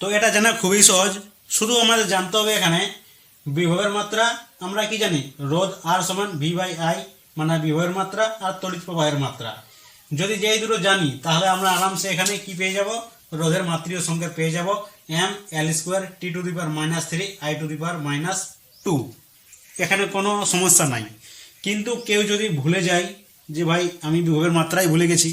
তো এটা জানা খুবই সহজ। শুধু আমাদের জানতে হবে এখানে, বিভবের মাত্রা, আমরা কি জানি? রোধ আর সমান ভি বাই আই মানে বিভবের মাত্রা আর তড়িৎ প্রবাহের মাত্রা। যদি যেই দুটো জানি, তাহলে আমরা আরামসে এখানে কি পেয়ে যাব? রোধের মাত্রীয় সংখ্যা পেয়ে যাব M L square T to the power minus three I to the power minus two এখানে কোনো সমস্যা নাই। কিন্তু কেউ যদি ভুলে যায় যে ভাই, আমি বিভবের মাত্রাই ভুলে গেছি।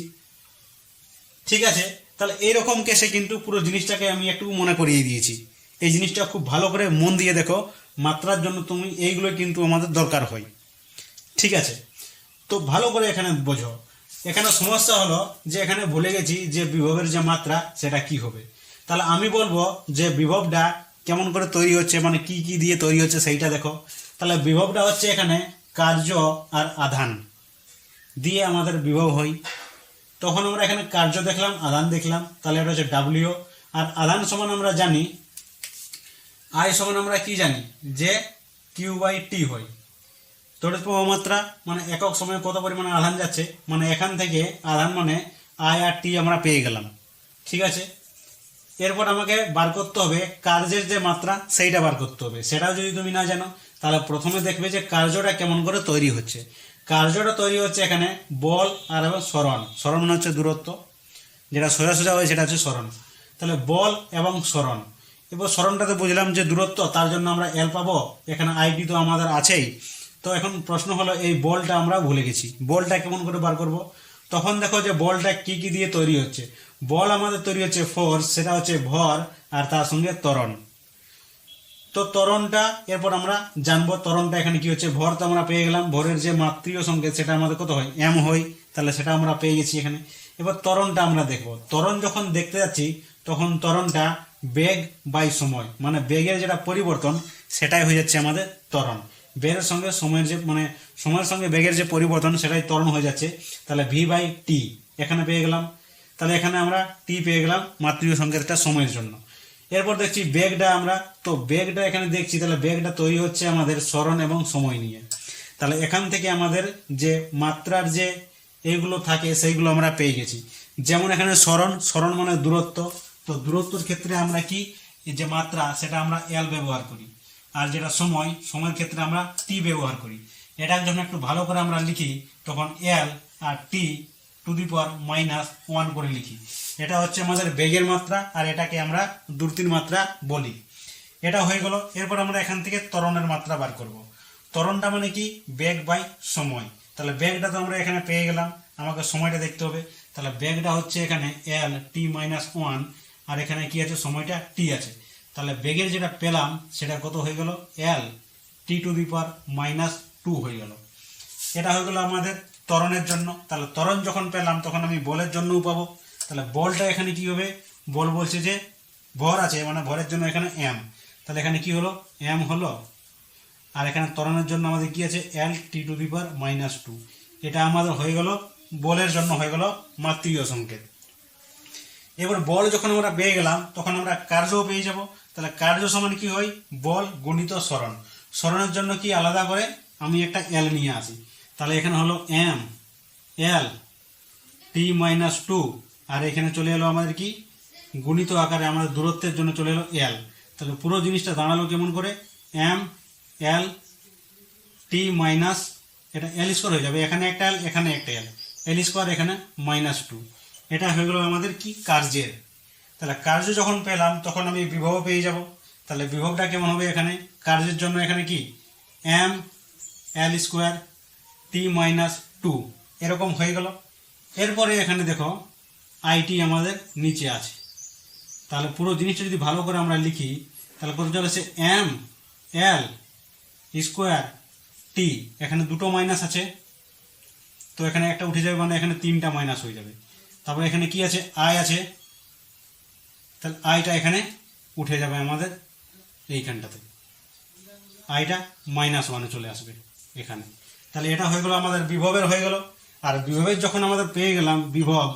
ঠিক আছে? তাহলে এইরকম কেসে কিন্তু পুরো জিনিসটাকে আমি একটু মনে করিয়ে দিয়েছি। এই জিনিসটা খুব ভালো করে মন দিয়ে দেখো, মাত্রার জন্য তুমি এইগুলো কিন্তু আমাদের দরকার হয়। ঠিক আছে? তো ভালো করে এখানে বোঝো। এখানে সমস্যা হলো যে এখানে ভুলে গেছি যে বিভবের যে মাত্রা, সেটা কি হবে? তাহলে আমি বলব যে বিভবটা কেমন করে তৈরি হচ্ছে মানে কি কি দিয়ে তৈরি হচ্ছে সেইটা দেখো। তাহলে বিভবটা হচ্ছে এখানে কার্য আর আধান। দিয়ে আমাদের বিভব হয়। তখন আমরা এখানে কার্য দেখলাম, আদান দেখলাম, তাহলে এটা হচ্ছে ডাব্লিউ আর আধান সমান আমরা জানি আই সমান আমরা কি জানি? যে কিউ বাই টি হয়। তড়িৎ মাত্রা মানে একক সময়ে কত পরিমাণে আধান যাচ্ছে? মানে এখান থেকে আধান মানে আই আর টি আমরা পেয়ে গেলাম। ঠিক আছে? এরপর আমাকে বার করতে হবে কার্যের যে মাত্রা, সেইটা বার করতে হবে। সেটাও যদি তুমি না জানো তাহলে প্রথমে দেখবে যে কার্যটা কেমন করে তৈরি হচ্ছে। কার্যটা তৈরি হচ্ছে এখানে বল আর এবং স্মরণ। স্মরণ মানে হচ্ছে দূরত্ব। যেটা সোজা সোজা হয় সেটা হচ্ছে স্মরণ। তাহলে বল এবং স্মরণ। এবার স্মরণটাতে বুঝলাম যে দূরত্ব, তার জন্য আমরা এল পাবো। এখানে আইডি তো আমাদের আছেই। তো এখন প্রশ্ন হলো, এই বলটা আমরা ভুলে গেছি। বলটা কেমন করে বার করব? তখন দেখো যে বলটা কি কি দিয়ে তৈরি হচ্ছে। বল আমাদের তৈরি হচ্ছে ফোর্স সেটা হচ্ছে ভর, আর তার সঙ্গে ত্বরণ। তো তরণটা, এরপর আমরা জানব তরণটা এখানে কি হচ্ছে। ভর তো আমরা পেয়ে গেলাম। ভরের যে মাতৃয় সংকেত সেটা আমাদের কত হয়? এম হয়। তাহলে সেটা আমরা পেয়ে গেছি এখানে। এবার তরণটা আমরা দেখব। তরণ যখন দেখতে যাচ্ছি, তখন তরণটা বেগ বাই সময় মানে বেগের যেটা পরিবর্তন, সেটাই হয়ে যাচ্ছে আমাদের তরণ। বেগের সঙ্গে সময়ের যে মানে সময়ের সঙ্গে বেগের যে পরিবর্তন, সেটাই তরণ হয়ে যাচ্ছে। তাহলে ভি বাই টি, এখানে পেয়ে গেলাম। তাহলে এখানে আমরা টি পেয়ে গেলাম মাতৃ সংকেতটা সময়ের জন্য। এরপর দেখছি বেগটা আমরা, তো বেগটা এখানে দেখছি, তাহলে বেগটা তৈরি হচ্ছে আমাদের স্মরণ এবং সময় নিয়ে। তাহলে এখান থেকে আমাদের যে মাত্রার যে এইগুলো থাকে, সেইগুলো আমরা পেয়ে গেছি। যেমন এখানে স্মরণ স্মরণ মানে দূরত্ব। তো দূরত্বর ক্ষেত্রে আমরা কি? যে মাত্রা, সেটা আমরা এল ব্যবহার করি। আর যেটা সময়, সময়ের ক্ষেত্রে আমরা টি ব্যবহার করি। এটা যখন একটু ভালো করে আমরা লিখি, তখন L R T to the power minus one করে লিখি। এটা হচ্ছে আমাদের বেগের মাত্রা আর এটাকে আমরা দূরতির মাত্রা বলি। এটা হয়ে গেল, এরপর আমরা এখান থেকে ত্বরণের মাত্রা বার করব। ত্বরণটা মানে কি? বেগ বাই সময়। তাহলে বেগটা তো আমরা এখানে পেয়ে গেলাম, আমাকে সময়টা দেখতে হবে। তাহলে বেগটা হচ্ছে এখানে এল টি মাইনাস ওয়ান আর এখানে কি আছে? সময়টা টি আছে। তাহলে বেগের যেটা পেলাম, সেটা কত হয়ে গেল? L T to the power minus two হয়ে গেল। এটা হয়ে গেল আমাদের ত্বরণের জন্য। তাহলে ত্বরণ যখন পেলাম, তখন আমি বলের জন্যও পাবো। তাহলে বলটা এখানে কি হবে? বল বলছে যে ভর আছে মানে ভরের জন্য এখানে এম তাহলে এখানে কি হলো? এম হলো, আর এখানে ত্বরণের জন্য আমাদের কি আছে? L T to power minus two এটা আমাদের হয়ে গেল, বলের জন্য হয়ে গেল মাতৃয় সংকেত। এবার বল যখন আমরা পেয়ে গেলাম, তখন আমরা কার্যও পেয়ে যাব। তাহলে কার্য সমান কি হয়? বল গণিত স্মরণ। স্মরণের জন্য কি আলাদা করে? আমি একটা এল নিয়ে আসি। তাহলে এখানে হলো M L T minus two আর এখানে চলে এলো আমাদের কি? গুণিত আকারে আমাদের দূরত্বের জন্য চলে এলো এল তাহলে পুরো জিনিসটা দাঁড়াল কেমন করে? এম এল টি মাইনাস এটা এল স্কোয়ার হয়ে যাবে। এখানে একটা এল এখানে একটা এল এল স্কোয়ার এখানে মাইনাস টু এটা হয়ে গেলো আমাদের কি? কার্যের। তাহলে কার্য যখন পেলাম, তখন আমি বিভব পেয়ে যাব। তাহলে বিভবটা কেমন হবে এখানে? কার্যের জন্য এখানে কি? M L square T minus two এরকম হয়ে গেল। এরপরে এখানে দেখো আইটি আমাদের নিচে আছে। তাহলে পুরো জিনিসটা যদি ভালো করে আমরা লিখি, তাহলে কত চলেছে এম, এল, স্কোয়ার, টি। এখানে দুটো মাইনাস আছে। তো এখানে একটা উঠে যাবে মানে এখানে তিনটা মাইনাস হয়ে যাবে। তারপরে এখানে কি আছে? আই আছে। তাহলে আইটা এখানে উঠে যাবে আমাদের এইখানটাতে। আইটা মাইনাস ওয়ানে চলে আসবে এখানে। তাহলে এটা হয়ে গেল আমাদের বিভবের হয়ে গেল। আর বিভবের যখন আমাদের পেয়ে গেলাম, বিভব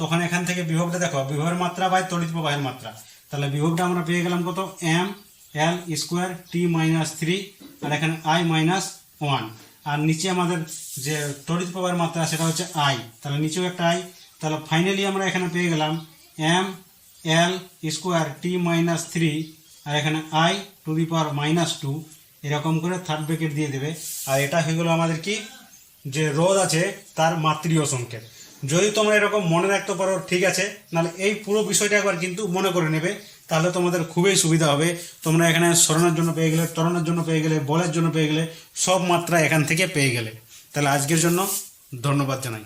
তখন এখান থেকে বিভবটা দেখো, বিভবের মাত্রা বাই তড়িৎ প্রবাহের মাত্রা। তাহলে বিভবটা আমরা পেয়ে গেলাম কত? M L square T minus three আর এখানে আই মাইনাস ওয়ান আর নিচে আমাদের যে তড়িৎ প্রবাহের মাত্রা, সেটা হচ্ছে আই তাহলে নিচেও একটা আই তাহলে ফাইনালি আমরা এখানে পেয়ে গেলাম M L square T minus three আর এখানে I to the power minus two এরকম করে থার্ড ব্র্যাকেট দিয়ে দেবে। আর এটা হয়ে গেলো আমাদের কি? যে রোধ আছে, তার মাতৃয় সংকেত যদি তোমরা এরকম মনে রাখতে পারো, ঠিক আছে, নাহলে এই পুরো বিষয়টা একবার কিন্তু মনে করে নেবে, তাহলে তোমাদের খুবই সুবিধা হবে। তোমরা এখানে সরানোর জন্য পেয়ে গেলে তরণের জন্য পেয়ে গেলে, বলের জন্য পেয়ে গেলে, সব মাত্রা এখান থেকে পেয়ে গেলে। তাহলে আজকের জন্য ধন্যবাদ জানাই।